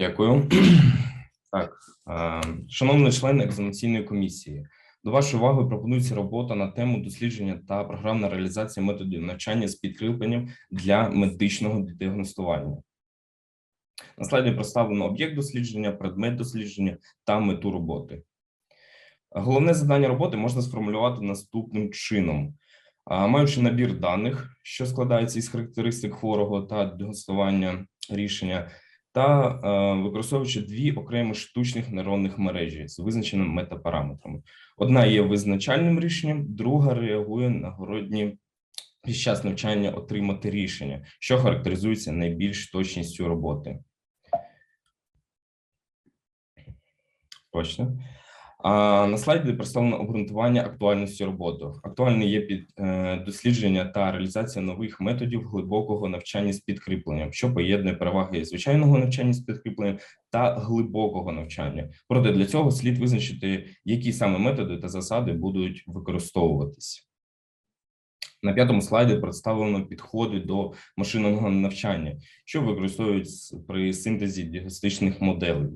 Дякую. Так, е, шановні члени екзаменаційної комісії, до вашої уваги пропонується робота на тему дослідження та програмна реалізація методів навчання з підкріпленням для медичного діагностування. На слайді представлено об'єкт дослідження, предмет дослідження та мету роботи. Головне завдання роботи можна сформулювати наступним чином. Маючи набір даних, що складається із характеристик хворого та діагностування рішення, та е, використовуючи дві окремі штучних нейронних мережі з визначеними метапараметрами. Одна є визначальним рішенням, друга реагує на городні під час навчання отримати рішення, що характеризується найбільш точністю роботи. Точно. А на слайді представлено обґрунтування актуальності роботи. Актуальне є під е, дослідження та реалізація нових методів глибокого навчання з підкріпленням, що поєднує переваги звичайного навчання з підкріпленням та глибокого навчання. Проте для цього слід визначити, які саме методи та засади будуть використовуватись. На п'ятому слайді представлено підходи до машинного навчання, що використовують при синтезі діагностичних моделей.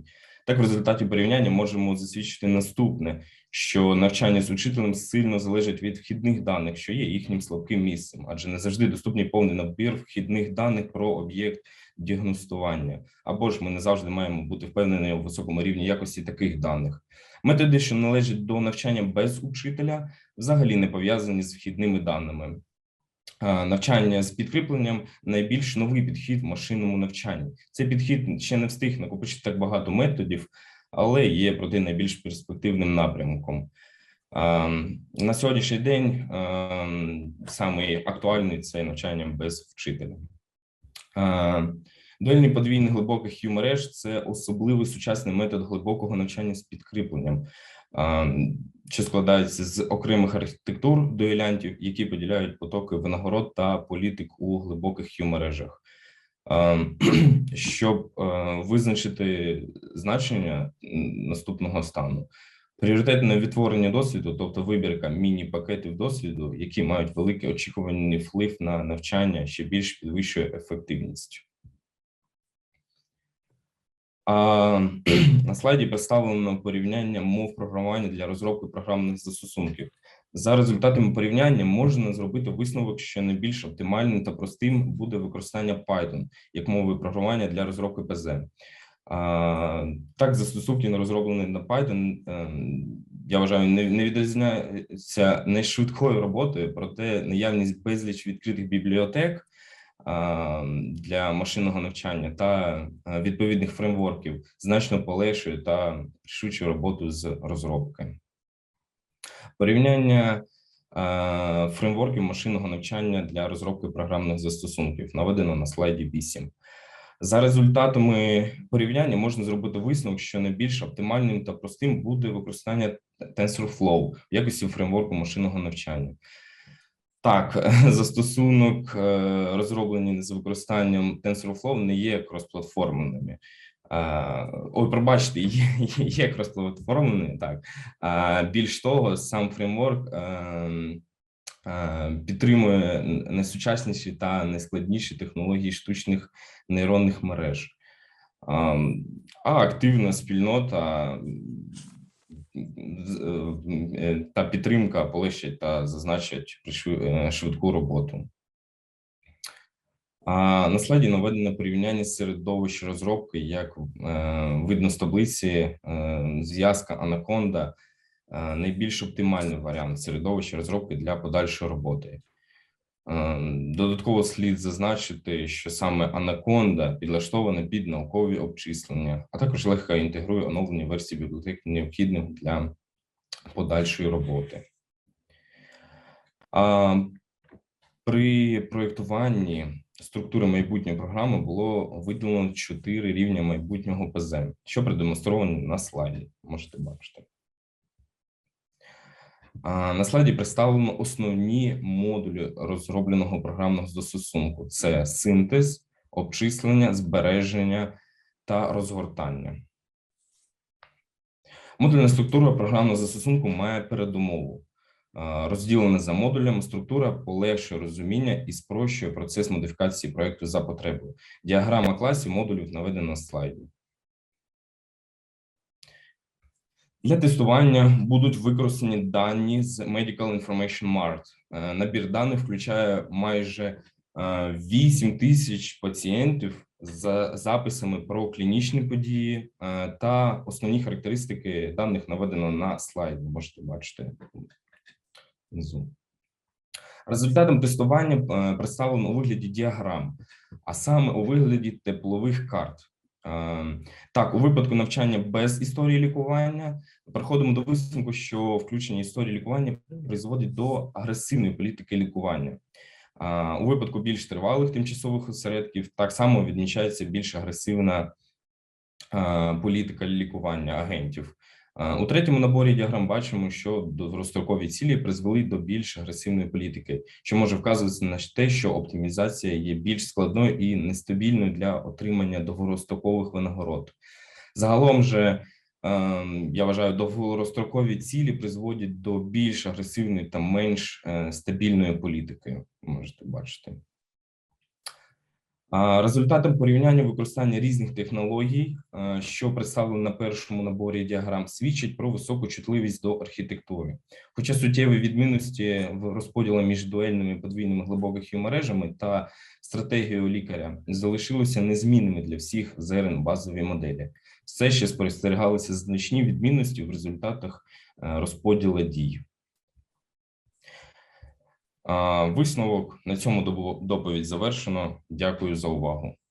Так, в результаті порівняння можемо засвідчити наступне: що навчання з учителем сильно залежить від вхідних даних, що є їхнім слабким місцем, адже не завжди доступний повний набір вхідних даних про об'єкт діагностування. Або ж ми не завжди маємо бути впевнені у високому рівні якості таких даних. Методи, що належать до навчання без учителя, взагалі не пов'язані з вхідними даними. А, Навчання з підкріпленням найбільш новий підхід в машинному навчанні. Цей підхід ще не встиг накопичити так багато методів, але є проте найбільш перспективним напрямком. На сьогоднішній день а, саме актуальний це навчання без вчителя. А, Дуельний подвійний глибоких Q-мереж – це особливий сучасний метод глибокого навчання з підкріпленням, що складається з окремих архітектур дуелянтів, які поділяють потоки винагород та політик у глибоких Q-мережах. Щоб е, визначити значення наступного стану, пріоритетне відтворення досвіду, тобто вибірка міні-пакетів досвіду, які мають великий очікуваний вплив на навчання, ще більш підвищує ефективність. А на слайді представлено порівняння мов програмування для розробки програмних застосунків. За результатами порівняння можна зробити висновок, що найбільш оптимальним та простим буде використання Python як мови програмування для розробки ПЗ. Так, застосунки розроблені на Python, ем, я вважаю, не, відрізняються не швидкою роботою, проте наявність безліч відкритих бібліотек для машинного навчання та е, відповідних фреймворків значно полегшує та швидшу роботу з розробки. Порівняння е, фреймворків машинного навчання для розробки програмних застосунків наведено на слайді 8. За результатами порівняння можна зробити висновок, що найбільш оптимальним та простим буде використання TensorFlow в якості фреймворку машинного навчання. Так, застосунок, е, розроблені з використанням TensorFlow, не є кросплатформеними. Е, Ой, пробачте, є, є кросплатформеними, так. Більш того, сам фреймворк е, е, підтримує найсучасніші та найскладніші технології штучних нейронних мереж. А, А активна спільнота е, та підтримка полегшать та зазначать е, швидку роботу. А на слайді наведено порівняння середовищ розробки, як е, видно з таблиці, е, зв'язка е, найбільш оптимальний варіант середовища розробки для подальшої роботи. Е, Додатково слід зазначити, що саме Anaconda підлаштована під наукові обчислення, а також легко інтегрує оновлені версії бібліотек, необхідних для подальшої роботи. При проєктуванні структури майбутньої програми було виділено чотири рівня майбутнього ПЗ, що продемонстровано на слайді. Можете бачити. На слайді представлено основні модулі розробленого програмного застосунку: це синтез, обчислення, збереження та розгортання. Модульна структура програмного застосунку має передумову. Розділена за модулями структура полегшує розуміння і спрощує процес модифікації проєкту за потребою. Діаграма класів модулів наведена на слайді. Для тестування будуть використані дані з Medical Information Mart. Е, набір даних включає майже е, 8 тисяч пацієнтів з записами про клінічні події е, та основні характеристики даних наведено на слайд. Ви можете бачити внизу. Результатом тестування е, представлено у вигляді діаграм, а саме у вигляді теплових карт. Е, Так, у випадку навчання без історії лікування приходимо до висновку, що включення історії лікування призводить до агресивної політики лікування. У випадку більш тривалих тимчасових осередків так само відмічається більш агресивна політика лікування агентів. У третьому наборі діаграм бачимо, що довгострокові цілі призвели до більш агресивної політики, що може вказувати на те, що оптимізація є більш складною і нестабільною для отримання довгострокових винагород. Загалом же я вважаю, довгострокові цілі призводять до більш агресивної та менш е, стабільної політики. Можете бачити. Результатом порівняння використання різних технологій, що представлено на першому наборі діаграм, свідчить про високу чутливість до архітектури. Хоча суттєві відмінності в розподілі між дуельними подвійними глибокими мережами та стратегією лікаря залишилися незмінними для всіх зерен базові моделі. Все ще спостерігалися значні відмінності в результатах розподілу дій. Висновок на цьому доповідь завершено. Дякую за увагу.